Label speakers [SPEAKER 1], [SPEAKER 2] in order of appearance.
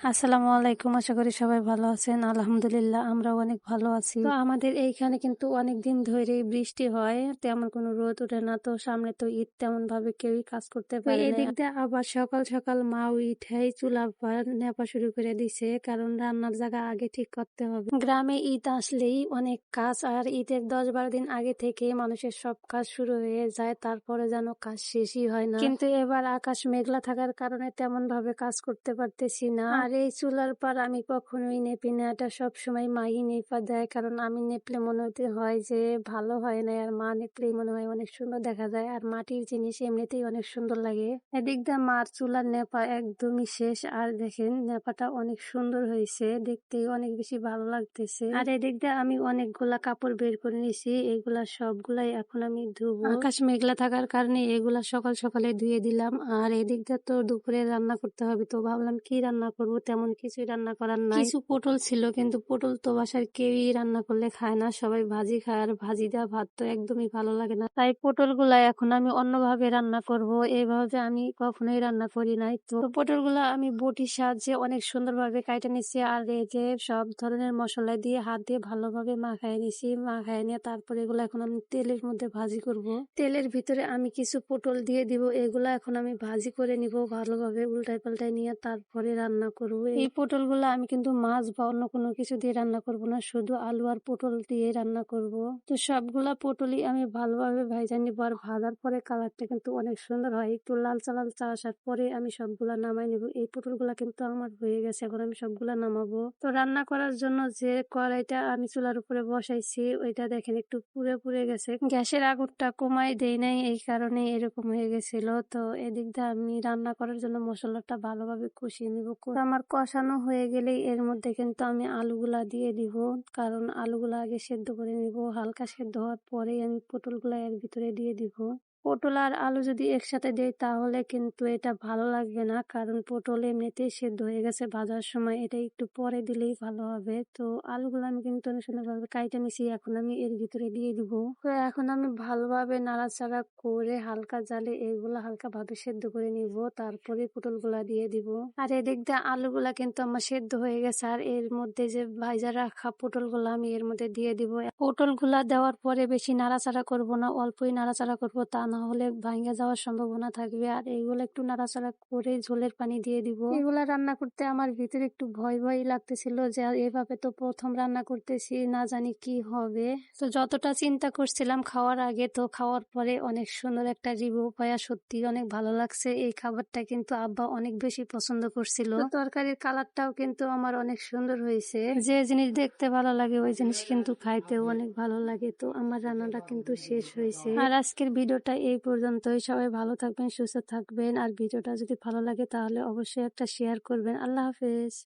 [SPEAKER 1] আসসালামু আলাইকুম আশা করি সবাই ভালো আছেন। আলহামদুলিল্লাহ আমরাও অনেক ভালো আছি। তো আমাদের এইখানে কিন্তু অনেক দিন ধরেই বৃষ্টি হয় তেমন কোনো রোদ ওঠে না। তো সামনে তো ঈদ তেমন ভাবে কেউই কাজ করতে পারে এদিক দিয়ে আবার সকাল সকাল মাও ইঠাই চুলা নেপা শুরু করে দিছে কারণ রান্নার জায়গা আগে ঠিক করতে হবে। গ্রামে ঈদ আসলেই অনেক কাজ আর ঈদের দশ বারো দিন আগে থেকে মানুষের সব কাজ শুরু হয়ে যায় তারপরে যেন কাজ শেষই হয় না। কিন্তু এবার আকাশ মেঘলা থাকার কারণে তেমন ভাবে কাজ করতে পারতেছি না। আর এই চুলার পর আমি কখনোই নেপি না। এটা সবসময় মাই নেপা দেয়, কারণ আমি নেপলে মনে হতে হয় যে ভালো হয় না, আর মা নেপলেই মনে হয় অনেক সুন্দর দেখা যায়, আর মাটির জিনিস এমনিতেই অনেক সুন্দর লাগে। এদিক দিয়ে মার চুলার নেপা একদমই শেষ, আর দেখেন নেপাটা অনেক সুন্দর হয়েছে, দেখতেই অনেক বেশি ভালো লাগতেছে। আর এদিক দিয়ে আমি অনেকগুলা কাপড় বের করে নিছি এগুলা সবগুলাই এখন আমি ধুবো। আকাশ মেঘলা থাকার কারণে এগুলা সকাল সকালে ধুয়ে দিলাম, আর এদিক দিয়ে তো দুপুরে রান্না করতে হবে, তো ভাবলাম কি রান্না করব? তেমন কিছুই রান্না করার নাই। কিছু পটল ছিল, কিন্তু পটল তো বাসার কেউই রান্না করলে খায় না। সবাই ভাজি খায় আর ভাজি দেওয়া ভাত তো একদমই ভালো লাগে না। তাই পটলগুলা এখন আমি অন্যভাবে রান্না করব। এইভাবে আমি কখনোই রান্না করি নাই। তো পটলগুলা আমি বটির সাহায্যে অনেক সুন্দরভাবে কাইটে নিছি আর এই যে সব ধরনের মশলা দিয়ে হাত দিয়ে ভালোভাবে মাখাই নিছি। মাখাই নিয়ে তারপরে এগুলো এখন আমি তেলের মধ্যে ভাজি করব। তেলের ভিতরে আমি কিছু পটল দিয়ে দিব। এগুলা এখন আমি ভাজি করে নিব ভালোভাবে উল্টাই পাল্টাই নিয়ে তারপরে রান্না করব। এই পটলগুলো আমি কিন্তু মাছ বা অন্য কোনো কিছু দিয়ে রান্না করব না, শুধু আলু আর পটল দিয়ে রান্না করব। তো সবগুলা পটলই আমি ভালোভাবে ভাইজা নিব আর ভাজার পরে কালারটা কিন্তু অনেক সুন্দর হয়। একটু লাল চালাল চা আসার পরে আমি সবগুলা নামাই নিব। এই পটলগুলা কিন্তু আমার হয়ে গেছে, এখন আমি সবগুলা নামাবো। তো রান্না করার জন্য যে কড়াইটা আমি চুলার উপরে বসাইছি, ওইটা দেখেন একটু পুড়ে পুড়ে গেছে। গ্যাসের আগুনটা কমাই দেই নাই, এই কারণে এরকম হয়ে গেছিল। তো এদিক দিয়ে আমি রান্না করার জন্য মশলাটা ভালোভাবে কষিয়ে নিব। আমার কষানো হয়ে গেলে এর মধ্যে কিন্তু আমি আলুগুলা দিয়ে দিব। কারণ আলুগুলা আগে সেদ্ধ করে নিব। হালকা সেদ্ধ হওয়ার পরে আমি পটলগুলা এর ভিতরে দিয়ে দিব। পটল আর আলু যদি একসাথে দেই তাহলে কিন্তু এটা ভালো লাগবে না। কারণ পটল এমনিতেই সেদ্ধ হয়ে গেছে ভাজার সময়, এটা একটু পরে দিলেই ভালো হবে। তো আলুগুলো আমি কিন্তু সুন্দরভাবে কাইটা মিশিয়ে এখন আমি এর ভিতরে দিয়ে দিব। তো এখন আমি ভালোভাবে নাড়াচাড়া করে হালকা জালে এগুলো হালকা ভাবে সেদ্ধ করে নিব। তারপরে পটলগুলা দিয়ে দিব। আর এদিক দিয়ে আলুগুলা কিন্তু আমার সেদ্ধ হয়ে গেছে। আর এর মধ্যে যে ভাইজা রাখা পটলগুলো আমি এর মধ্যে দিয়ে দিব। পটলগুলা দেওয়ার পরে বেশি নাড়াচাড়া করব না, অল্পই নাড়াচাড়া করব তা না হলে ভাঙ্গে যাওয়ার সম্ভাবনা থাকবে। আর এইগুলো একটু নাড়াচাড়া করে ঝোলের পানি দিয়ে দিব। এগুলা রান্না করতে আমার ভিতরে একটু ভয় ভয় লাগতেছিল যে এভাবে তো প্রথম রান্না করতেছি না জানি কি হবে। তো যতটা চিন্তা করছিলাম খাওয়ার আগে তো খাওয়ার পরে অনেক সুন্দর একটা রিভিউ পায়া। সত্যি অনেক ভালো লাগছে। এই খাবারটা কিন্তু আব্বা অনেক বেশি পছন্দ করছিল। তরকারির কালারটাও কিন্তু আমার অনেক সুন্দর হয়েছে। যে জিনিস দেখতে ভালো লাগে ওই জিনিস কিন্তু খাইতেও অনেক ভালো লাগে। তো আমার রান্নাটা কিন্তু শেষ হয়েছে। আর আজকের ভিডিওটা এই পর্যন্তই। সবাই ভালো থাকবেন, সুস্থ থাকবেন। আর ভিডিওটা যদি ভালো লাগে তাহলে অবশ্যই একটা শেয়ার করবেন। আল্লাহ হাফেজ।